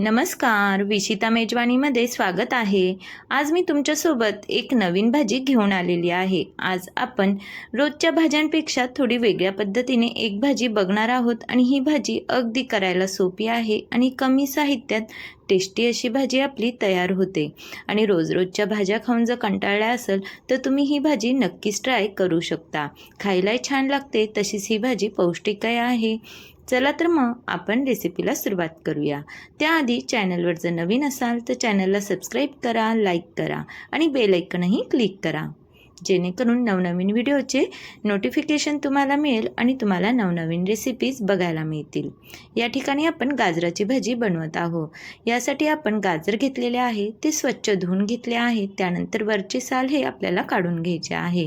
नमस्कार विशिता मेजवानीमध्ये स्वागत आहे. आज मी तुमच्यासोबत एक नवीन भाजी घेऊन आलेली आहे. आज आपण रोजच्या भाज्यांपेक्षा थोडी वेगळ्या पद्धतीने एक भाजी बघणार आहोत आणि ही भाजी अगदी करायला सोपी आहे आणि कमी साहित्यात टेस्टी अशी भाजी आपली तयार होते. आणि रोज रोजच्या भाज्या खाऊन जर कंटाळल्या असेल तर तुम्ही ही भाजी नक्कीच ट्राय करू शकता. खायलाही छान लागते तशीच ही भाजी पौष्टिकही आहे. चला तर मग आपण रेसिपीला सुरुवात करूया. त्याआधी चॅनलवर जर नवीन असाल तर चॅनलला सबस्क्राईब करा लाईक करा आणि बेल क्लिक करा. जेणेकरून नवनवीन व्हिडिओचे नोटिफिकेशन तुम्हाला मिळेल आणि तुम्हाला नवनवीन रेसिपीज बघायला मिळतील. या ठिकाणी आपण गाजराची भाजी बनवत आहोत. यासाठी आपण गाजर घेतलेले आहे ते स्वच्छ धुवून घेतले आहे त्यानंतर वरचे साल हे आपल्याला काढून घ्यायचे आहे.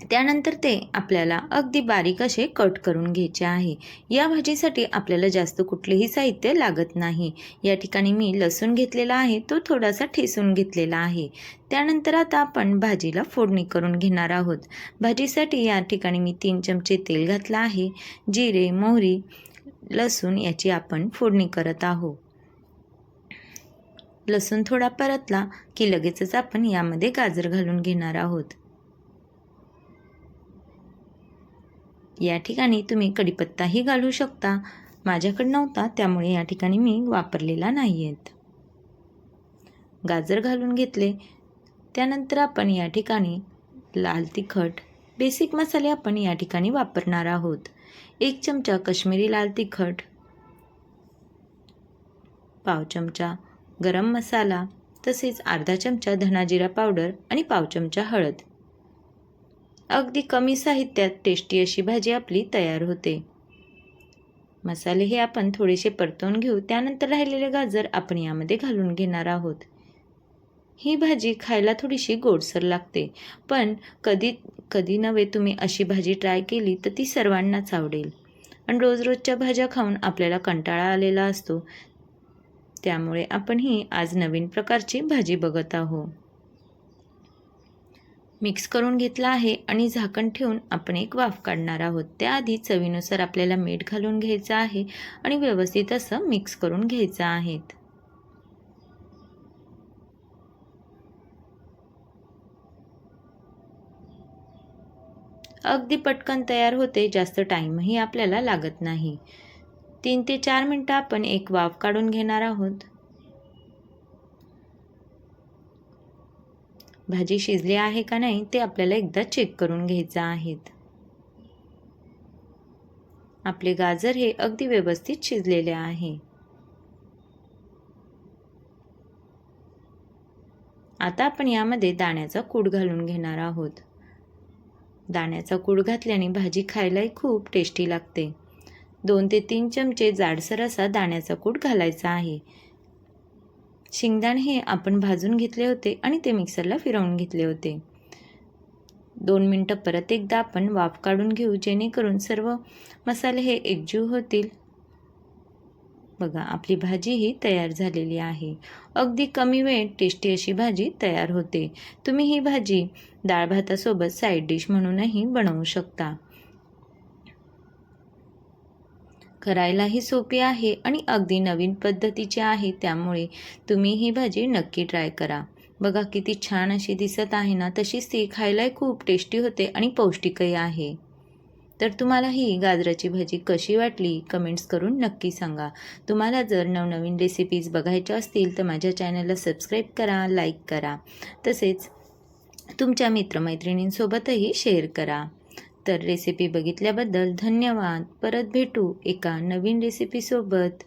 त्यानंतर ते आपल्याला अगदी बारीक असे कट करून घ्यायचे आहे. या भाजीसाठी आपल्याला जास्त कुठलेही साहित्य लागत नाही. या ठिकाणी मी लसूण घेतलेला आहे तो थोडासा ठेसून घेतलेला आहे. त्यानंतर आता आपण भाजीला फोडणी करून घेणार आहोत. भाजीसाठी या ठिकाणी मी तीन चमचे तेल घातलं आहे. जिरे मोहरी लसूण याची आपण फोडणी करत आहोत. लसूण थोडा परतला की लगेचच आपण यामध्ये गाजर घालून घेणार आहोत. या ठिकाणी तुम्ही कडीपत्ताही घालू शकता. माझ्याकडे नव्हता त्यामुळे या ठिकाणी मी वापरलेला नाही आहेत गाजर घालून घेतले. त्यानंतर आपण या ठिकाणी लाल तिखट बेसिक मसाले आपण या ठिकाणी वापरणार आहोत. एक चमचा कश्मीरी लाल तिखट पाव चमचा गरम मसाला तसेच अर्धा चमचा धनाजिरा पावडर आणि पाव चमचा हळद. अगदी कमी साहित्यात टेस्टी अशी भाजी आपली तयार होते. मसाले हे आपण थोडेसे परतवून घेऊ त्यानंतर राहिलेले गाजर आपण यामध्ये घालून घेणार आहोत. ही भाजी खायला थोडीशी गोडसर लागते पण कधी कधी नव्हे तुम्ही अशी भाजी ट्राय केली तर ती सर्वांनाच आवडेल. आणि रोज रोजच्या भाज्या खाऊन आपल्याला कंटाळा आलेला असतो. त्यामुळे आपण ही आज नवीन प्रकारची भाजी बघत आहोत. मिक्स करून घेतला आहे आणि झाकण ठेवून आपण एक वाफ काढणार आहोत. त्याआधी चवीनुसार आपल्याला मीठ घालून घ्यायचं आहे आणि व्यवस्थित असं मिक्स करून घ्यायचं आहे अगदी पटकन तयार होते जास्त टाईमही आपल्याला लागत नाही. तीन ते चार मिनटं आपण एक वाफ काढून घेणार आहोत. भाजी शिजली आहे का नाही ते आपल्याला एकदा चेक करून घ्यायचं आहेत. आपले गाजर हे अगदी व्यवस्थित शिजलेले आहे. आता आपण यामध्ये दाण्याचा कूड घालून घेणार आहोत. दाण्याचा कूड घातल्याने भाजी खायलाही खूप टेस्टी लागते. दोन ते तीन चमचे जाडसर असा दाण्याचा कूट घालायचा आहे. शेंगदाणे हे आपण भाजून घेतले होते आणि ते मिक्सरला फिरवून घेतले होते. दोन मिनटं परत एकदा आपण वाफ काढून घेऊ जेणेकरून सर्व मसाले हे एकजीव होतील. बघा आपली भाजी ही तयार झालेली आहे. अगदी कमी वेळ टेस्टी अशी भाजी तयार होते. तुम्ही ही भाजी डाळ भातासोबत साईड डिश म्हणूनही बनवू शकता. करायलाही सोपी आहे आणि अगदी नवीन पद्धतीची आहे त्यामुळे तुम्ही ही भाजी नक्की ट्राय करा. बघा किती छान अशी दिसत आहे ना तशीच ती खायलाही खूप टेस्टी होते आणि पौष्टिकही आहे. तर तुम्हाला ही गाजराची भाजी कशी वाटली कमेंट्स करून नक्की सांगा. तुम्हाला जर नवनवीन रेसिपीज बघायच्या असतील तर माझ्या चॅनलला सबस्क्राईब करा लाईक करा. तसेच तुमच्या मित्रमैत्रिणींसोबतही शेअर करा. तर रेसिपी बघितल्याबद्दल धन्यवाद. परत भेटू एका नवीन रेसिपीसोबत